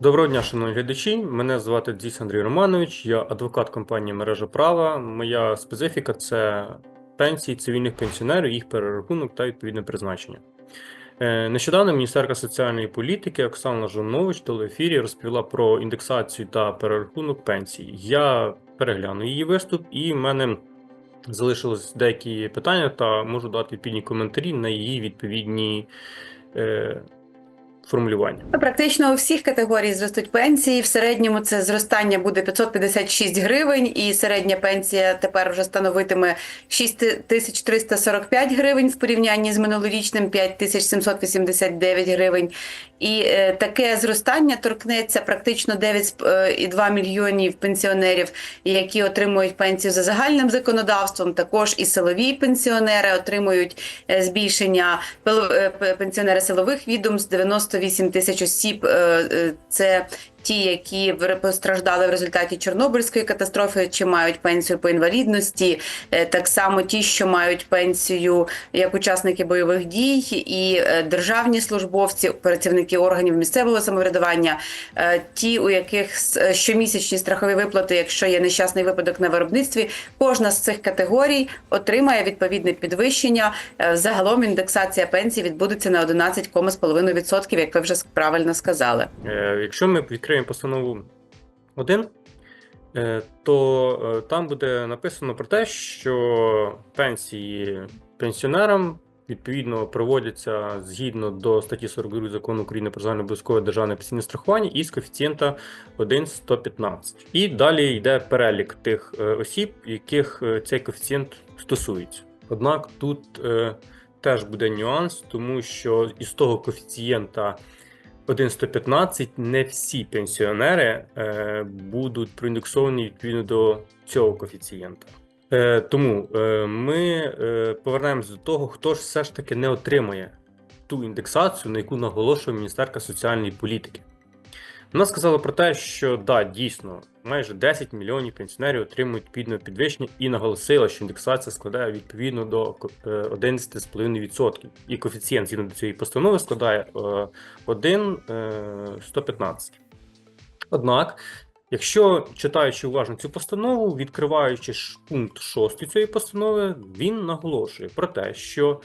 Доброго дня, шановні глядачі. Мене звати Дзіс Андрій Романович, я адвокат компанії Мережа права. Моя специфіка це пенсії цивільних пенсіонерів, їх перерахунок та відповідне призначення. Е, Нещодавно міністерка соціальної політики Оксана Жовнович в телеефірі розповіла про індексацію та перерахунок пенсій. Я переглянув її виступ, і в мене залишились деякі питання та можу дати відповідні коментарі на її відповідні е, формулювання. Ну, Практично у всіх категорій зростуть пенсії. В середньому це зростання буде 556 гривень, і середня пенсія тепер вже становитиме 6345 гривень в порівнянні з минулорічним 5789 гривень. І е, таке зростання торкнеться практично 9,2 мільйонів пенсіонерів, які отримують пенсію за загальним законодавством. Також і силові пенсіонери отримують е, збільшення е, пенсіонери силових відомств 98 тисяч осіб. е, е, Це ті, які постраждали в результаті Чорнобильської катастрофи, чи мають пенсію по інвалідності, Е, так само ті, що мають пенсію як учасники бойових дій, і е, державні службовці, працівники органів місцевого самоврядування, е, ті, у яких щомісячні страхові виплати, якщо є нещасний випадок на виробництві, кожна з цих категорій отримає відповідне підвищення. Загалом індексація пенсій відбудеться на 11,5%, як ви вже правильно сказали. Якщо ми відкриємо постанову 1, е, то е, там буде написано про те, що пенсії пенсіонерам відповідно проводяться згідно до статті 42 закону України про загальнообов'язкове державне пенсійне страхування із коефіцієнта 1,115. І далі йде перелік тих е, осіб, яких цей коефіцієнт стосується. Однак тут е, теж буде нюанс, тому що із того коефіцієнта 1,115 не всі пенсіонери е, будуть проіндексовані відповідно до цього коефіцієнта. Е, тому е, ми е, повернемось до того, хто ж все ж таки не отримає ту індексацію, на яку наголошує Міністерка соціальної політики. Вона сказала про те, що да, дійсно, майже 10 мільйонів пенсіонерів отримують відповідне підвищення і наголосила, що індексація складає відповідно до ко- е, 11,5%. І коефіцієнт згідно до цієї постанови складає е, 1,115. Однак, якщо читаючи уважно цю постанову, відкриваючи пункт 6 цієї постанови, він наголошує про те, що е,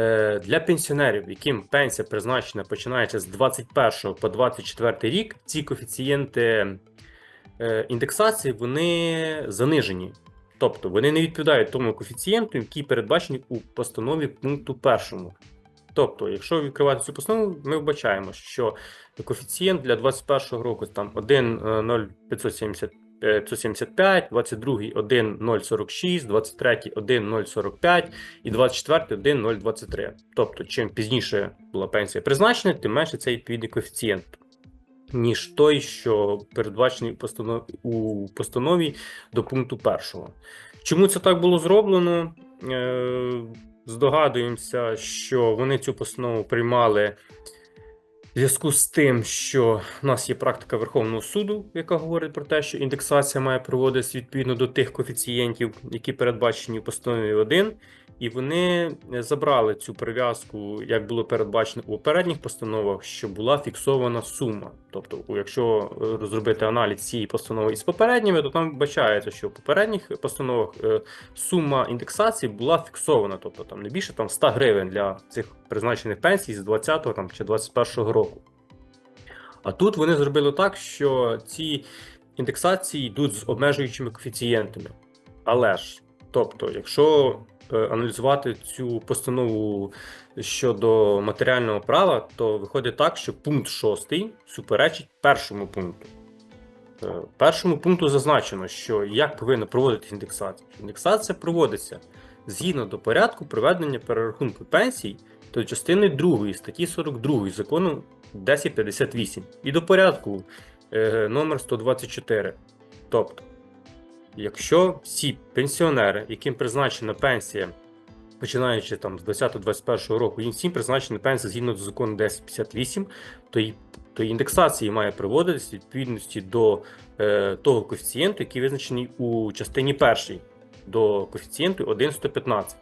Е, для пенсіонерів, яким пенсія призначена починаючи з 21 по 24 рік, ці коефіцієнти е, індексації вони занижені, тобто вони не відповідають тому коефіцієнту, який передбачений у постанові пункту 1. Тобто, якщо відкривати цю постанову, ми вбачаємо, що коефіцієнт для 2021 року там 1,0575, 175, 22-й 1,046, 23 1,045 і 24 1,023. Тобто, чим пізніше була пенсія призначена, тим менше цей відповідний коефіцієнт. Ніж той, що передбачений у постанові до пункту 1. Чому це так було зроблено? Е, здогадуємося, що вони цю постанову приймали зв'язку з тим, що в нас є практика Верховного суду, яка говорить про те, що індексація має проводитися відповідно до тих коефіцієнтів, які передбачені в постанові 1, і вони е, забрали цю прив'язку, як було передбачено у попередніх постановах, що була фіксована сума. Тобто, якщо е, розробити аналіз цієї постанови із попередніми, то там вбачається, що в попередніх постановах е, сума індексації була фіксована, тобто там не більше там 100 гривень для цих призначених пенсій з 20-го там, чи 21-го року. А тут вони зробили так, що ці індексації йдуть з обмежуючими коефіцієнтами. Але ж, тобто, якщо аналізувати цю постанову щодо матеріального права, то виходить так, що пункт 6 суперечить першому пункту. Е, Першому пункту зазначено, що як повинна проводитися індексація. Індексація проводиться згідно до порядку проведення перерахунку пенсій до частини 2 статті 42 закону 1058 і до порядку е, номер 124. Тобто, якщо всі пенсіонери, яким призначена пенсія, починаючи там з 20-21 року, їм всім призначена пенсія згідно до закону 1058, то і то індексації має проводитися відповідності до е, того коефіцієнту, який визначений у частині першій, до коефіцієнту 1,115.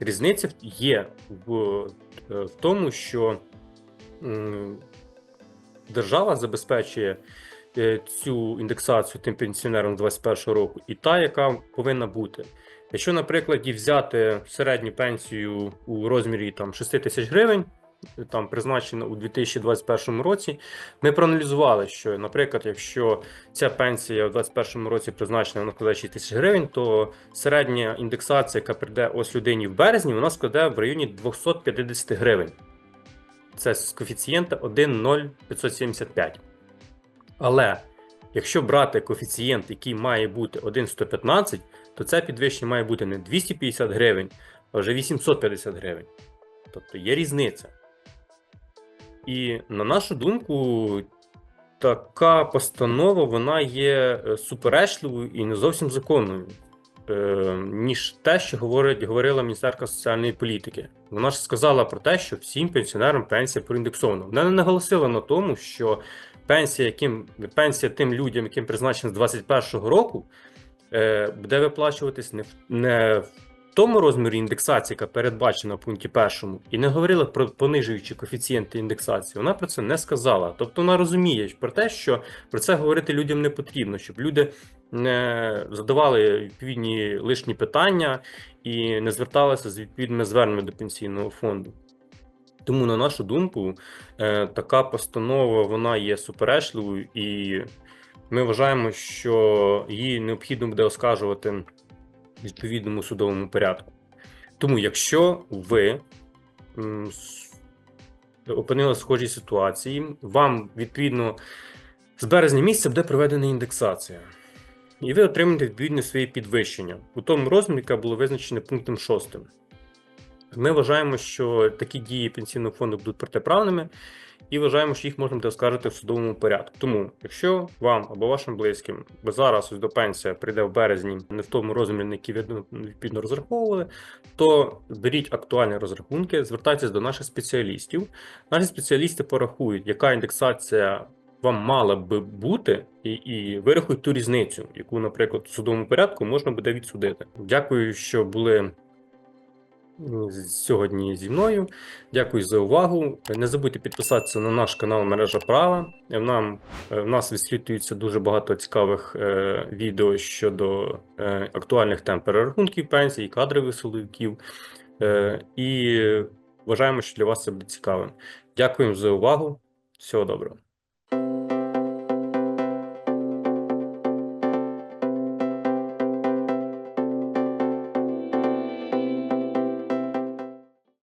Різниця є в, е, в тому, що м, держава забезпечує цю індексацію тим пенсіонерам з 2021 року, і та, яка повинна бути. Якщо, наприклад, взяти середню пенсію у розмірі там 6 тисяч гривень, там призначено у 2021 році, ми проаналізували, що, наприклад, якщо ця пенсія у 2021 році призначена вона складає 6 тисяч гривень, то середня індексація, яка прийде ось людині в березні, вона складе в районі 250 гривень. Це з коефіцієнта 1,0575. Але якщо брати коефіцієнт, який має бути 1,115, то це підвищення має бути не 250 гривень, а вже 850 гривень. Тобто є різниця. І на нашу думку, така постанова вона є е, суперечливою і не зовсім законною, е, ніж те, що говорить, говорила Міністерка соціальної політики. Вона ж сказала про те, що всім пенсіонерам пенсія проіндексована. Вона не наголосила на тому, що пенсія, яким, пенсія тим людям, яким призначена з 2021 року, е, буде виплачуватись не в, не в тому розмірі індексації, яка передбачена в пункті першому, і не говорила про понижуючі коефіцієнти індексації. Вона про це не сказала. Тобто вона розуміє про те, що про це говорити людям не потрібно, щоб люди не задавали відповідні лишні питання і не зверталися з відповідними зверненнями до пенсійного фонду. Тому, на нашу думку, е, така постанова вона є суперечливою, і ми вважаємо, що її необхідно буде оскаржувати в відповідному судовому порядку. Тому, якщо ви опинилися в схожій ситуації, вам відповідно з березня місяця буде проведена індексація. І ви отримаєте відповідне своє підвищення у тому розмірі, яке було визначене пунктом 6. Ми вважаємо, що такі дії пенсійного фонду будуть протиправними, і вважаємо, що їх можна буде оскаржити в судовому порядку. Тому, якщо вам або вашим близьким зараз ось до пенсія прийде в березні не в тому розмірі, на який відповідно розраховували, то беріть актуальні розрахунки, звертайтеся до наших спеціалістів. Наші спеціалісти порахують, яка індексація вам мала би бути, і, і вирахують ту різницю, яку, наприклад, в судовому порядку можна буде відсудити. Дякую, що були сьогодні зі мною. Дякую за увагу. Не забудьте підписатися на наш канал Мережа Права. В нам е, в нас висвітлюється дуже багато цікавих е, відео щодо е, актуальних тем перерахунків пенсій, кадрових силовиків. Е, і вважаємо, що для вас це буде цікавим. Дякуємо за увагу. Всього доброго.